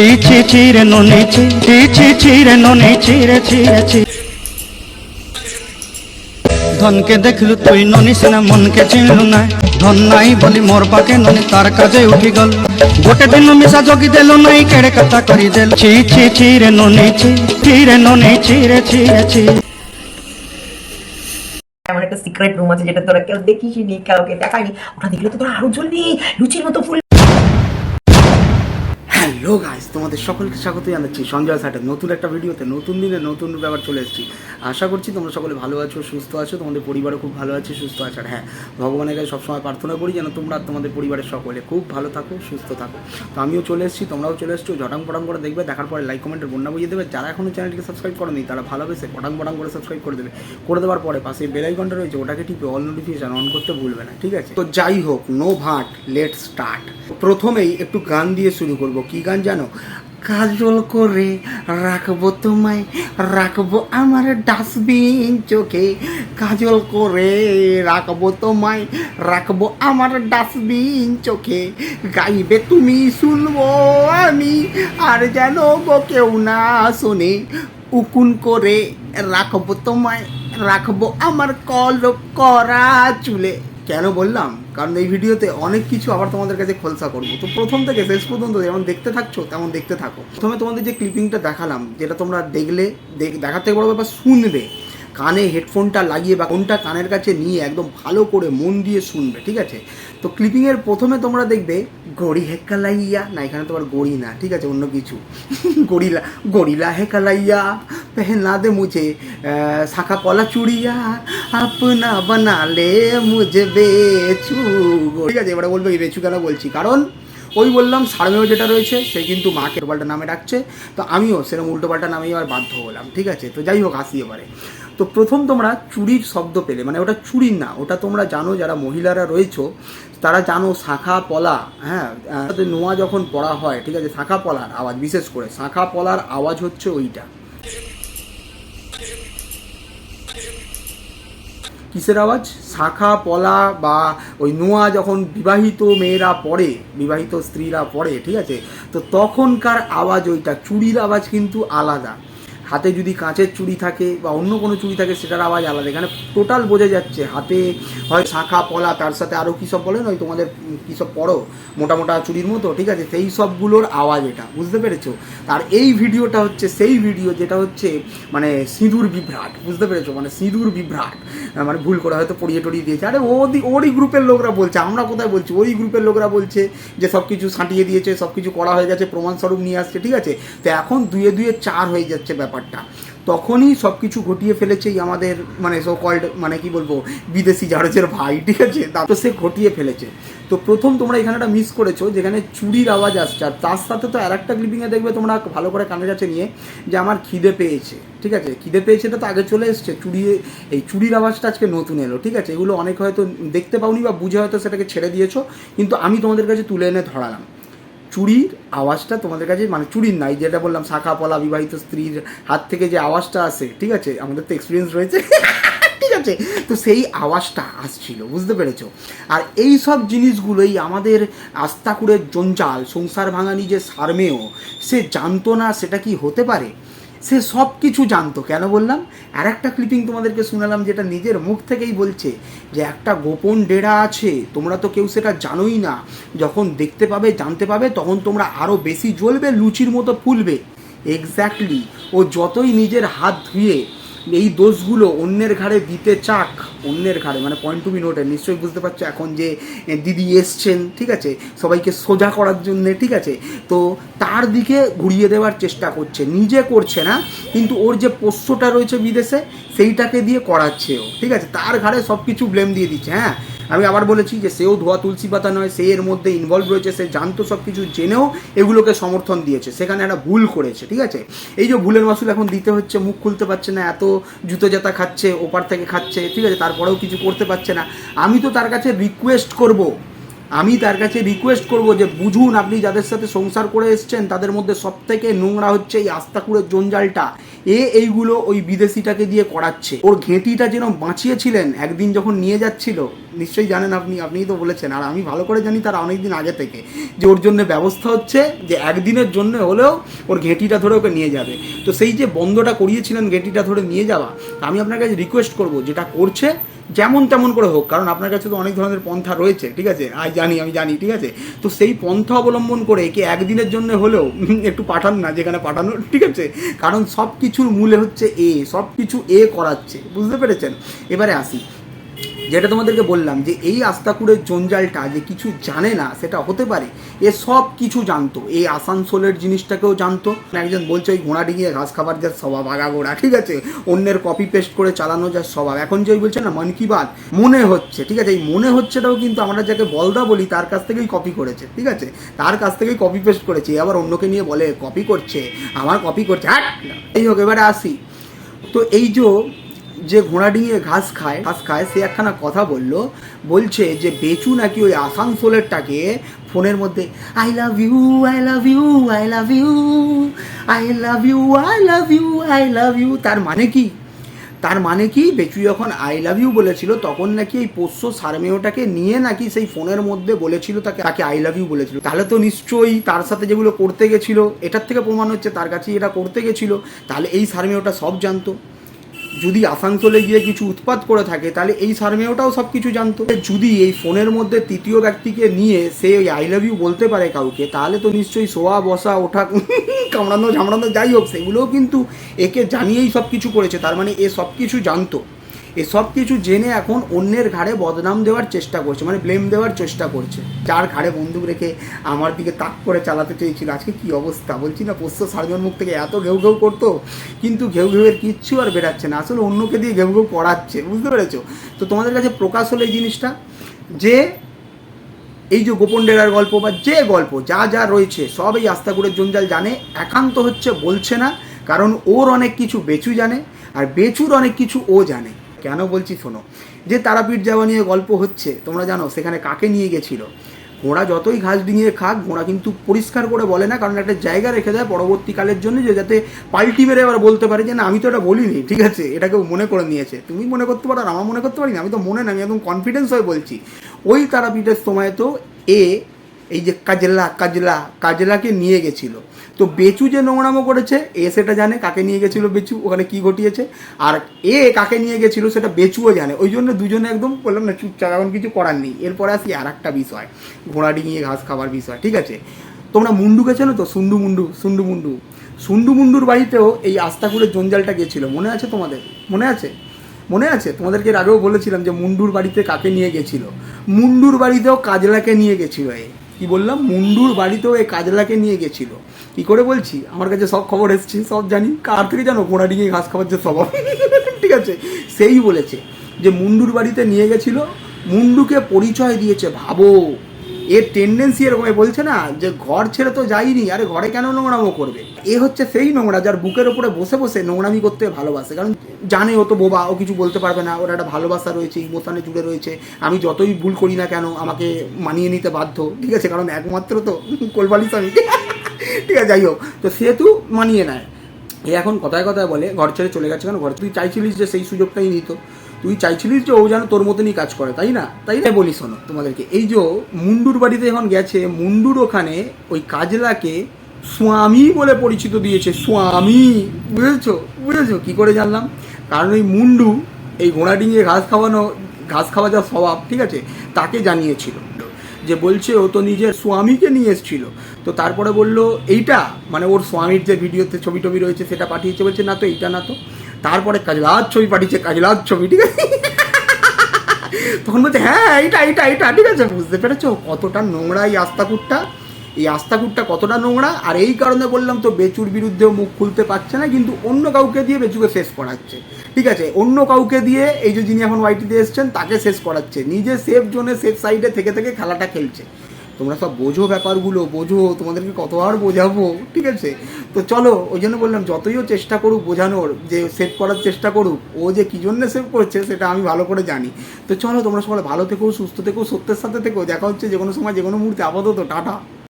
ছি ছি ছি রে ননি, ছি ছি ছি ছি রে ননি, ছি রে ছি রে, ছি। ধনকে দেখলু তুই ননি সিনা, মনকে চিনলু না ধন নাই বলি মোর পাকে ননি, তার কাজে উঠি গল। গোটে দিন মিশা জগি দেলু নাই, কেড়ে কথা করি দেল। ছি ছি ছি রে ননি, ছি ছি রে ননি, ছি রে ছি রে, ছি। এমন একটা সিক্রেট রুম আছে যেটা তোরা কেউ দেখিসনি, কাউকে দেখায়নি। ওটা দেখলে তো তোরা আরও জ্বলবি। লুচির মতো ফুল হ্যালো গাইস তোমাদের সকলকে স্বাগত জানাচ্ছি। সঞ্জয় সাটের নতুন একটা ভিডিওতে নতুন দিনে নতুন ব্যাপার চলে এসেছি। আশা করছি তোমরা সকলে ভালো আছো, সুস্থ আছো, তোমাদের পরিবারও খুব ভালো আছে, সুস্থ আছে। আর হ্যাঁ ভগবানের কাছে সবসময় প্রার্থনা করি যেন তোমরা তোমাদের পরিবারের সকলে খুব ভালো থাকো, সুস্থ থাকো। তো আমিও চলে এসেছি, তোমরাও চলে এসছো জটাং পটাং করে দেখবে, দেখার পরে লাইক কমেন্টের বন্যা বুঝিয়ে দেবে। যারা এখনও চ্যানেলটিকে সাবস্ক্রাইব করেনি, তারা ভালোবেসে পটাং পটাং করে সাবস্ক্রাইব করে দেবে। করে দেওয়ার পরে পাশে বেল আইকনটা রয়েছে, ওটাকে টিপে অল নোটিফিকেশন অন করতে ভুলবে না, ঠিক আছে? তো যাই হোক নো ভাট লেট স্টার্ট প্রথমেই একটু গান দিয়ে শুরু করব। কি গান জানো? কাজল করে রাখব তোমায়, রাখব আমার ডাস্টবিন চোখে। কাজল করে রাখব তোমায়, রাখব আমার ডাস্টবিন চোখে। গাইবে তুমি শুনব আমি, আর যেন গো কেউ না শোনে। উকুন করে রাখব তোমায়, রাখব আমার কল করা চুলে। কেন বললাম? কারণ এই ভিডিওতে অনেক কিছু আবার তোমাদের কাছে খোলসা করব। তো প্রথম থেকে শেষ পর্যন্ত যেমন দেখতে থাকছো, তেমন দেখতে থাকো। প্রথমে তোমাদের যে ক্লিপিংটা দেখালাম, যেটা তোমরা দেখলে, দেখ- দেখার থেকে বড় ব্যাপার শুনবে। কানে হেডফোনটা লাগিয়ে বা কোনটা কানের কাছে নিয়ে একদম ভালো করে মন দিয়ে শুনবে, ঠিক আছে? তো ক্লিপিংয়ের প্রথমে তোমরা দেখবে, গড়ি হেকালাইয়া না, এখানে তোমার গড়ি না, ঠিক আছে, অন্য কিছু। গরিলা গরিলা হেকালাইয়া পেহনা দে মুঝে শাখা কলা চুড়িয়া, আপনা বানালে মুঝে বেচু। ঠিক আছে, এবারে বলবে বেচু কেন বলছি। কারণ ওই বললাম, সারমেয় যেটা রয়েছে, সে কিন্তু মাকে উল্টোপাল্টা নামে ডাকছে। তো আমিও সেরকম উল্টোপাল্টা নামেই আবার বাধ্য হলাম, ঠিক আছে? তো যাই হোক, আসি এবারে। তো প্রথম তোমরা চুরির শব্দ পেলে মানে ওটা চুরির না, ওটা তোমরা জানো যারা মহিলারা রয়েছো, তারা জানো শাখা পলা হ্যাঁ নোয়া যখন পড়া হয়, ঠিক আছে, শাখা পলার আওয়াজ, বিশেষ করে শাখা পলার আওয়াজ হচ্ছে ওইটা। কিসের আওয়াজ? শাখা পলা বা ওই নোয়া যখন বিবাহিত মেয়েরা পড়ে, বিবাহিত স্ত্রীরা পড়ে, ঠিক আছে, তো তখনকার আওয়াজ ওইটা, চুরির আওয়াজ কিন্তু আলাদা। হাতে যদি কাঁচের চুড়ি থাকে বা অন্য কোনো চুড়ি থাকে, সেটার আওয়াজ আলাদা। এখানে টোটাল বোঝা যাচ্ছে, হাতে হয় শাখা, পলা, তার সাথে আরও কী সব বলেন? ওই তোমাদের কী সব পড়ো? মোটা মোটা চুড়ির মতো? ঠিক আছে, সেই সবগুলোর আওয়াজ এটা, বুঝতে পেরেছ? আর এই ভিডিওটা হচ্ছে সেই ভিডিও যেটা হচ্ছে মানে সিঁদুর বিভ্রাট, বুঝতে পেরেছ? মানে সিঁদুর বিভ্রাট মানে ভুল করে হয়তো পড়িয়ে টড়িয়ে দিয়েছে। আরে ও ওরই গ্রুপের লোকরা বলছে, আমরা কোথায় বলছি? ওই গ্রুপের লোকরা বলছে যে সব কিছু সাঁটিয়ে দিয়েছে, সব কিছু করা হয়ে গেছে, প্রমাণস্বরূপ নিয়ে আসছে, ঠিক আছে? তো এখন দুয়ে দুয়ে চার হয়ে যাচ্ছে ব্যাপারটা। তখনই সব কিছু ঘটিয়ে ফেলেছে আমাদের মানে সো কল্ড মানে কি বলব, বিদেশি জাহাজের ভাই, ঠিক আছে? তা তো সে ঘটিয়ে ফেলেছে। তো প্রথম তোমরা এখানে একটা মিস করেছ, যেখানে চুরির আওয়াজ আসছে। আর তার সাথে তো আর একটা ক্লিপিংয়ে দেখবে তোমরা ভালো করে কানের কাছে নিয়ে যে আমার খিদে পেয়েছে, ঠিক আছে? খিদে পেয়েছে তো আগে চলে এসছে, চুরি এই চুরির আওয়াজটা আজকে নতুন এলো, ঠিক আছে? এগুলো অনেক হয়তো দেখতে পাওনি বা বুঝে হয়তো সেটাকে ছেড়ে দিয়েছ, কিন্তু আমি তোমাদের কাছে তুলে এনে ধরালাম। চুরির আওয়াজটা তোমাদের কাছে মানে চুরির নাই, যেটা বললাম, শাখা পলা, বিবাহিত স্ত্রীর হাত থেকে যে আওয়াজটা আসে, ঠিক আছে? আমাদের তো এক্সপিরিয়েন্স রয়েছে। ঠিক আছে? তো সেই আওয়াজটা আসছিল, বুঝতে পেরেছ? আর এই সব জিনিসগুলোই আমাদের আস্তাকুড়ের জঞ্জাল, সংসার ভাঙানি যে সারমেয়, সে জানতো না সেটা কি হতে পারে? সে সব কিছু জানতো। কেন বললাম? আর একটা ক্লিপিং তোমাদেরকে শোনালাম যেটা নিজের মুখ থেকেই বলছে যে একটা গোপন ডেরা আছে, তোমরা তো কেউ সেটা জানোই না। যখন দেখতে পাবে, জানতে পাবে, তখন তোমরা আরও বেশি জ্বলবে, লুচির মতো ফুলবে। এক্স্যাক্টলি ও যতই নিজের হাত ধুয়ে এই দোষগুলো অন্যের ঘাড়ে দিতে চাক, অন্যের ঘাড়ে মানে পয়েন্ট টু বি নোটের নিশ্চয়ই বুঝতে পারছ এখন যে দিদি এসছেন, ঠিক আছে? সবাইকে সোজা করার জন্য, ঠিক আছে? তো তার দিকে ঘুরিয়ে দেওয়ার চেষ্টা করছে, নিজে করছে না, কিন্তু ওর যে পোষ্যটা রয়েছে বিদেশে, সেইটাকে দিয়ে করাচ্ছে ও, ঠিক আছে? তার ঘাড়ে সব কিছু ব্লেম দিয়ে দিচ্ছে হ্যাঁ? আমি আবার বলেছি যে সেও ধোয়া তুলসী পাতা নয়, সে এর মধ্যে ইনভলভ রয়েছে, সে জানতো সব কিছু জেনেও এগুলোকে সমর্থন দিয়েছে। সেখানে একটা ভুল করেছে, ঠিক আছে? এই যে ভুলের মাসুল এখন দিতে হচ্ছে, মুখ খুলতে পারছে না, এত জুতো জাতা খাচ্ছে, ওপার থেকে খাচ্ছে, ঠিক আছে? তারপরেও কিছু করতে পারছে না। আমি তো তার কাছে রিকোয়েস্ট করব। আমি তার কাছে রিকোয়েস্ট করব যে, বুঝুন, আপনি যাদের সাথে সংসার করে এসছেন, তাদের মধ্যে সব থেকে নোংরা হচ্ছে এই আস্তাকুড়ের জঞ্জালটা। এ এইগুলো ওই বিদেশিটাকে দিয়ে করাচ্ছে। ওর ঘেঁটিটা যেন বাঁচিয়েছিলেন একদিন যখন নিয়ে যাচ্ছিল, নিশ্চয়ই জানেন আপনি, আপনিই তো বলেছেন, আর আমি ভালো করে জানি তার অনেকদিন আগে থেকে, যে ওর জন্য ব্যবস্থা হচ্ছে, যে একদিনের জন্য হলেও ওর ঘেঁটিটা ধরে ওকে নিয়ে যাবে। তো সেই যে বন্ধটা করিয়েছিলেন ঘেঁটিটা ধরে নিয়ে যাওয়া আমি আপনার কাছে রিকোয়েস্ট করব, যেটা করছে যেমন তেমন করে হোক, কারণ আপনার কাছে তো অনেক ধরনের পন্থা রয়েছে, ঠিক আছে? আই জানি, আমি জানি, ঠিক আছে? তো সেই পন্থা অবলম্বন করে কি একদিনের জন্য হলেও একটু পাঠান না, যেখানে পাঠানো ঠিক আছে? কারণ সব কিছুর মূলে হচ্ছে এ সব কিছু এ করাচ্ছে, বুঝতে পেরেছেন? এবারে আসি। যেটা তোমাদেরকে বললাম যে এই আস্তাকুরের জঞ্জালটা যে কিছু জানে না, সেটা হতে পারে। এ সব কিছু জানতো। এই আসানসোলের জিনিসটাকেও জানতো। একজন বলছে ওই ঘোড়া ডিঙিয়ে ঘাস খাবার যার স্বভাব, আগা গোড়া ঠিক আছে? অন্যের কপি পেস্ট করে চালানো যার স্বভাব। এখন যে ওই বলছে না, মন কি বাত? মনে হচ্ছে, ঠিক আছে? এই মনে হচ্ছেটাও কিন্তু আমরা যাকে বলদা বলি, তার কাছ থেকেই কপি করেছে, ঠিক আছে? তার কাছ থেকেই কপি পেস্ট করেছে। আবার অন্যকে নিয়ে বলে কপি করছে, আমার কপি করছে। হ্যাঁ এই হোক, এবারে আসি। তো এই যে যে ঘোড়া ডিঙিয়ে ঘাস খায় ঘাস খায়, সে একখানা কথা বলল, বলছে যে বেচু নাকি ওই আসানসোলেরটাকে ফোনের মধ্যে I love you I love you I love you I love you I love you I love you তার মানে কি? তার মানে কি? বেচু যখন আই লাভ ইউ বলেছিল, তখন নাকি এই পোষ্য সারমেয়টাকে নিয়ে নাকি সেই ফোনের মধ্যে বলেছিল তাকে তাকে আই লাভ ইউ বলেছিল। তাহলে তো নিশ্চয়ই তার সাথে যেগুলো করতে গেছিল, এটার থেকে প্রমাণ হচ্ছে তার কাছে এটা করতে গেছিল। তাহলে এই সারমেয়টা সব জানতো। যদি আসানসোলে গিয়ে কিছু উৎপাত করে থাকে, তাহলে এই সারমেয়টাও সব কিছু জানতো। যদি এই ফোনের মধ্যে তৃতীয় ব্যক্তিকে নিয়ে সে ওই আই লাভ ইউ বলতে পারে কাউকে, তাহলে তো নিশ্চয়ই শোয়া, বসা, ওঠা, কামড়ানো, ঝামড়ানো যাই হোক, সেগুলোও কিন্তু একে জানিয়েই সব কিছু করেছে। তার মানে এ সব কিছু জানতো। এ সব কিছু জেনে এখন অন্যের ঘাড়ে বদনাম দেওয়ার চেষ্টা করছে মানে ব্লেম দেওয়ার চেষ্টা করছে। যার ঘাড়ে বন্দুক রেখে আমার দিকে তাক করে চালাতে চেয়েছিল। আজকে কি অবস্থা? বলছি না, পোষ্য সার্জন মুখ থেকে এত ঘেউ ঘেউ করতো, কিন্তু ঘেউ ঘেউয়ের কিচ্ছু আর বেরাচ্ছে না। আসলে অন্যকে দিয়ে ঘেউ ঘেউ করাচ্ছে, বুঝতে পেরেছ? তো তোমাদের কাছে প্রকাশ হলো এই জিনিসটা, যে এই যে গোপন ডেরার গল্প বা যে গল্প, যা যা রয়েছে, সব এই আস্তাগুড়ের জঞ্জাল জানে, একান্ত হচ্ছে, বলছে না, কারণ ওর অনেক কিছু বেচু জানে, আর বেচুর অনেক কিছু ও জানে। কেন বলছি শোনো, যে তারাপীঠ যাওয়া নিয়ে গল্প হচ্ছে, তোমরা জানো সেখানে কাকে নিয়ে গেছিল? ঘোড়া যতই ঘাস ডিঙিয়ে খাক, ঘোড়া কিন্তু পরিষ্কার করে বলে না, কারণ একটা জায়গা রেখে দেয় পরবর্তীকালের জন্য যে যাতে পাল্টি মেরে আবার বলতে পারে যে, না, আমি তো এটা বলিনি, ঠিক আছে এটাকে মনে করে নিয়েছে। তুমি মনে করতে পারো আর আমার মনে করতে পারি না আমি তো মনে না, আমি একদম কনফিডেন্স হয়ে বলছি। ওই তারাপীঠের সময় তো এ, এই যে কাজলা কাজলা, কাজলাকে নিয়ে গেছিল। তো বেচু যে নোংরামো করেছে, এ সেটা জানে কাকে নিয়ে গেছিল বেচু, ওখানে কি ঘটিয়েছে, আর এ কাকে নিয়ে গেছিল সেটা বেচুও জানে। ওই জন্য দুজনে একদম বললাম না, চুপচাপ, এখন কিছু করার নেই। এরপরে আসি আর একটা বিষয় ঘোড়া ডিঙিয়ে ঘাস খাবার বিষয়, ঠিক আছে? তোমরা মুন্ডু গেছো তো? সুন্ডু মুন্ডু সুন্ডু মুন্ডু। সুন্ডু মুন্ডুর বাড়িতেও এই আস্তাকুলের জঞ্জালটা গেছিল, মনে আছে তোমাদের? মনে আছে? মনে আছে? তোমাদেরকে আগেও বলেছিলাম যে মুন্ডুর বাড়িতে কাকে নিয়ে গেছিল? মুন্ডুর বাড়িতেও কাজলাকে নিয়ে গেছিল এ। কি বললাম? মুন্ডুর বাড়িতেও এই কাজলাকে নিয়ে গেছিল। কি করে বলছি? আমার কাছে সব খবর এসছে, সব জানি। কার থেকে জানো? ঘোড়া ডিঙে ঘাস খাবার যে স্বভাব। ঠিক আছে? সেই বলেছে যে মুন্ডুর বাড়িতে নিয়ে গেছিল। মুন্ডুকে পরিচয় দিয়েছে ভাবো। এর টেন্ডেন্সি এরকম বলছে না যে ঘর ছেড়ে তো যাইনি, আরে ঘরে কেন নোংরামো করবে? এ হচ্ছে সেই নোংরা যার বুকের উপরে বসে বসে নোংরামি করতে ভালোবাসে। কারণ জানে ও তো বোবা, ও কিছু বলতে পারবে না, ওর একটা ভালোবাসা রয়েছে ইমোশনে জুড়ে রয়েছে। আমি যতই ভুল করি না কেন, আমাকে মানিয়ে নিতে বাধ্য, ঠিক আছে? কারণ একমাত্র তো কোলবালিশ আমি ঠিক আছে, যাই হোক। তো সেহেতু মানিয়ে নেয়। এ এখন কথায় কথায় বলে, ঘর ছেড়ে চলে গেছে কেন? ঘর তুই চাইছিলিস যে সেই সুযোগটাই নিত। তুই চাইছিলিস যে ও যেন তোর মতনই কাজ করে, তাই না? তাই না? বলি শোনো তোমাদেরকে, এই যে মুন্ডুর বাড়িতে যখন গেছে, মুন্ডুর ওখানে ওই কাজলাকে স্বামী বলে পরিচিত দিয়েছে, স্বামী। বুঝেছ? বুঝেছ? কি করে জানলাম? কারণ ওই মুন্ডু এই ঘোড়া ডিঙিয়ে ঘাস খাওয়ানো, ঘাস খাওয়া যা স্বভাব, ঠিক আছে? তাকে জানিয়েছিল। যে বলছে ও তো নিজের স্বামীকে নিয়ে এসেছিল। তো তারপরে বলল, এইটা? মানে ওর স্বামীর যে ভিডিওতে ছবি টবি রয়েছে, সেটা পাঠিয়েছে। বলছে, না তো, এইটা না তো। তারপরে কাজলার ছবি পাঠিয়েছে কাজলার ছবি, ঠিক আছে? তখন বলছে হ্যাঁ এটা এটা এইটা, ঠিক আছে। বুঝতে পেরেছ? কতটা নোংরা এই আস্তাকুটটা এই আস্তাকুটটা কতটা নোংরা? আর এই কারণে বললাম তো বেচুর বিরুদ্ধেও মুখ খুলতে পারছে না, কিন্তু অন্য কাউকে দিয়ে বেচুকে শেষ করাচ্ছে। ঠিক আছে? অন্য কাউকে দিয়ে এই যে যিনি এখন ওয়াইটিতে এসছেন, তাকে শেষ করাচ্ছে। নিজে সেফ জোনে সেফ সাইডে থেকে থেকে খেলাটা খেলছে। তোমরা সব বোঝো ব্যাপারগুলো, বোঝো, তোমাদেরকে কত আর বোঝাবো, ঠিক আছে? তো চলো, ওই জন্য বললাম, যতই ও চেষ্টা করুক বোঝানোর, যে সেভ করার চেষ্টা করুক, ও যে কী জন্য সেভ করছে সেটা আমি ভালো করে জানি। তো চলো, তোমরা সবাই ভালো থেকো, সুস্থ থেকো, সত্যের সাথে থেকো, দেখা হচ্ছে যে কোনো সময় যে কোনো মুহূর্তে, আপাতত, টাটা।